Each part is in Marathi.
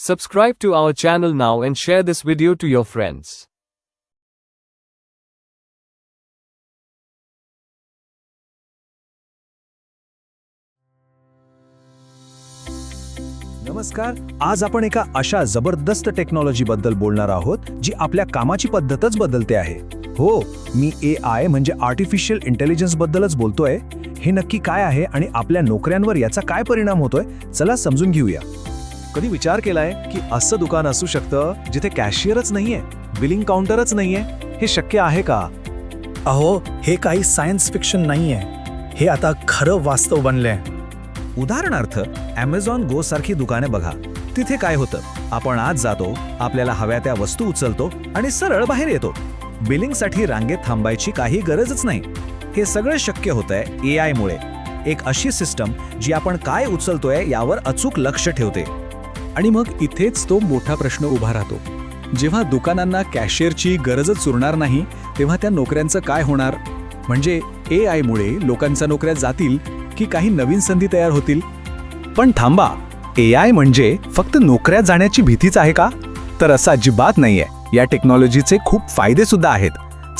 Subscribe to our channel now and share this video to your friends. नमस्कार आज आपण एका अशा जबरदस्त टेक्नॉलॉजीबद्दल बोलणार आहोत जी आपल्या कामाची पद्धतच बदलते आहे. हो मी ए आय म्हणजे आर्टिफिशियल इंटेलिजन्स बद्दलच बोलतोय. हे नक्की काय आहे आणि आपल्या नोकऱ्यांवर याचा काय परिणाम होतोय चला समजून घेऊया. कधी विचार केलाय की असं दुकान असू शकतं जिथे कॅशियरच नाहीये बिलिंग काउंटरच नाहीये? हे शक्य आहे का? अहो हे काही सायन्स फिक्शन नाहीये. हे आता खरं वास्तव बनलंय. उदाहरणार्थ ॲमेझॉन गो सारखी दुकाने बघा. तिथे काय होतं? आपण आज जातो आपल्याला हव्या त्या वस्तू उचलतो आणि सरळ बाहेर येतो. बिलिंगसाठी रांगेत थांबायची काही गरजच नाही. हे सगळं शक्य होतंय ए आयमुळे एक अशी सिस्टम जी आपण काय उचलतोय यावर अचूक लक्ष ठेवते. आणि मग इथेच तो मोठा प्रश्न उभा राहतो. जेव्हा दुकानांना कॅशियरची गरजच उरणार नाही तेव्हा त्या नोकऱ्यांचं काय होणार? म्हणजे ए आयमुळे लोकांच्या नोकऱ्या जातील की काही नवीन संधी तयार होतील? पण थांबा ए आय म्हणजे फक्त नोकऱ्या जाण्याची भीतीच आहे का? तर असं अजिबात नाहीये. या टेक्नॉलॉजीचे खूप फायदे सुद्धा आहेत.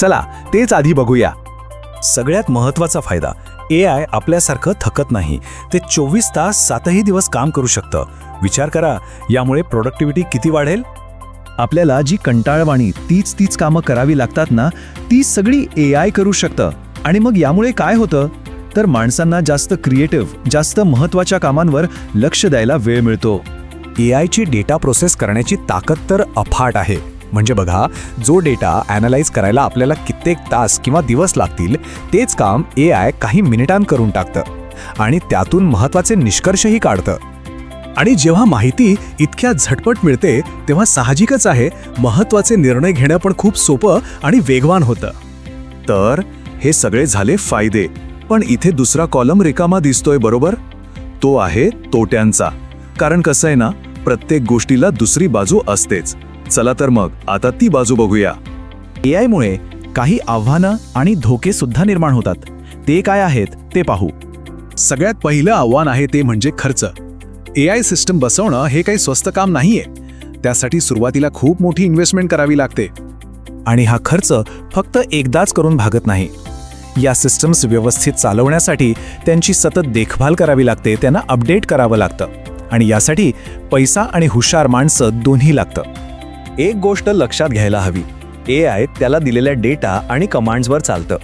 चला तेच आधी बघूया. सगळ्यात महत्त्वाचा फायदा ए आय आपल्यासारखं थकत नाही. ते चोवीस तास सातही दिवस काम करू शकतं. विचार करा यामुळे प्रोडक्टिव्हिटी किती वाढेल? आपल्याला जी कंटाळवाणी तीच तीच कामं करावी लागतात ना ती सगळी ए आय करू शकतं. आणि मग यामुळे काय होतं? तर माणसांना जास्त क्रिएटिव्ह जास्त महत्त्वाच्या कामांवर लक्ष द्यायला वेळ मिळतो. ए आयची डेटा प्रोसेस करण्याची ताकद तर अफाट आहे. म्हणजे बघा जो डेटा ॲनालाइज करायला आपल्याला कित्येक तास किंवा दिवस लागतील तेच काम ए आय काही मिनिटांत करून टाकतं आणि त्यातून महत्त्वाचे निष्कर्षही काढतं. आणि जेव्हा माहिती इतक्या झटपट मिळते तेव्हा साहजिकच आहे महत्त्वाचे निर्णय घेणं पण खूप सोपं आणि वेगवान होतं. तर हे सगळे झाले फायदे पण इथे दुसरा कॉलम रिकामा दिसतोय बरोबर? तो आहे तोट्यांचा. कारण कसं आहे ना प्रत्येक गोष्टीला दुसरी बाजू असतेच. चला तर मग आता ती बाजू बघूया. ए आयमुळे काही आव्हानं आणि धोके सुद्धा निर्माण होतात. ते काय आहेत ते पाहू. सगळ्यात पहिलं आव्हान आहे ते म्हणजे खर्च. ए आय सिस्टम बसवणं हे काही स्वस्त काम नाहीये. त्यासाठी सुरुवातीला खूप मोठी इन्व्हेस्टमेंट करावी लागते. आणि हा खर्च फक्त एकदाच करून भागत नाही. या सिस्टम्स व्यवस्थित चालवण्यासाठी त्यांची सतत देखभाल करावी लागते त्यांना अपडेट करावं लागतं. आणि यासाठी पैसा आणि हुशार माणसं दोन्ही लागतं. एक गोष्ट लक्षात घ्यायला हवी. ए आय त्याला दिलेल्या डेटा आणि कमांड्सवर चालतं.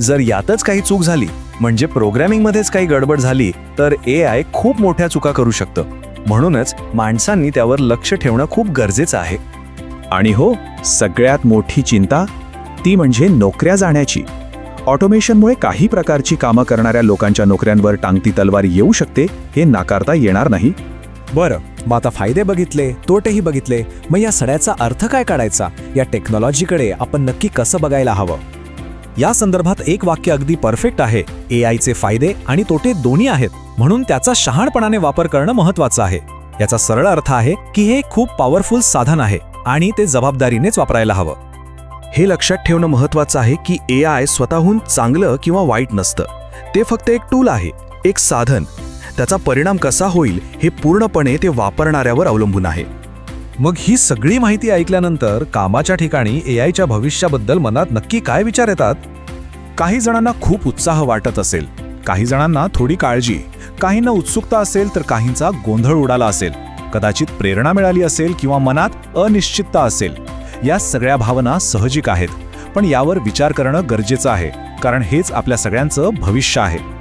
जर यातच काही चूक झाली म्हणजे प्रोग्रॅमिंगमध्येच काही गडबड झाली तर ए आय खूप मोठ्या चुका करू शकतं. म्हणूनच माणसांनी त्यावर लक्ष ठेवणं खूप गरजेचं आहे. आणि हो सगळ्यात मोठी चिंता ती म्हणजे नोकऱ्या जाण्याची. ऑटोमेशनमुळे काही प्रकारची कामं करणाऱ्या लोकांच्या नोकऱ्यांवर टांगती तलवार येऊ शकते हे नाकारता येणार नाही. बरं मग आता फायदे बघितले तोटेही बघितले मग या सड्याचा अर्थ काय काढायचा? या टेक्नॉलॉजीकडे आपण नक्की कसं बघायला हवं? या संदर्भात एक वाक्य अगदी परफेक्ट आहे. ए आयचे फायदे आणि तोटे दोन्ही आहेत म्हणून त्याचा शहाणपणाने वापर करणं महत्वाचं आहे. याचा सरळ अर्थ आहे की हे खूप पॉवरफुल साधन आहे आणि ते जबाबदारीनेच वापरायला हवं. हे लक्षात ठेवणं महत्वाचं आहे की ए आय स्वतःहून चांगलं किंवा वाईट नसतं. ते फक्त एक टूल आहे एक साधन. त्याचा परिणाम कसा होईल हे पूर्णपणे ते वापरणाऱ्यावर अवलंबून आहे. मग ही सगळी माहिती ऐकल्यानंतर कामाच्या ठिकाणी ए आयच्या भविष्याबद्दल मनात नक्की काय विचार येतात? काही जणांना खूप उत्साह वाटत असेल काही जणांना थोडी काळजी काहींना उत्सुकता असेल तर काहींचा गोंधळ उडाला असेल कदाचित प्रेरणा मिळाली असेल किंवा मनात अनिश्चितता असेल या सगळ्या भावना साहजिक आहेत पण यावर विचार करणं गरजेचं आहे कारण हेच आपल्या सगळ्यांचं भविष्य आहे.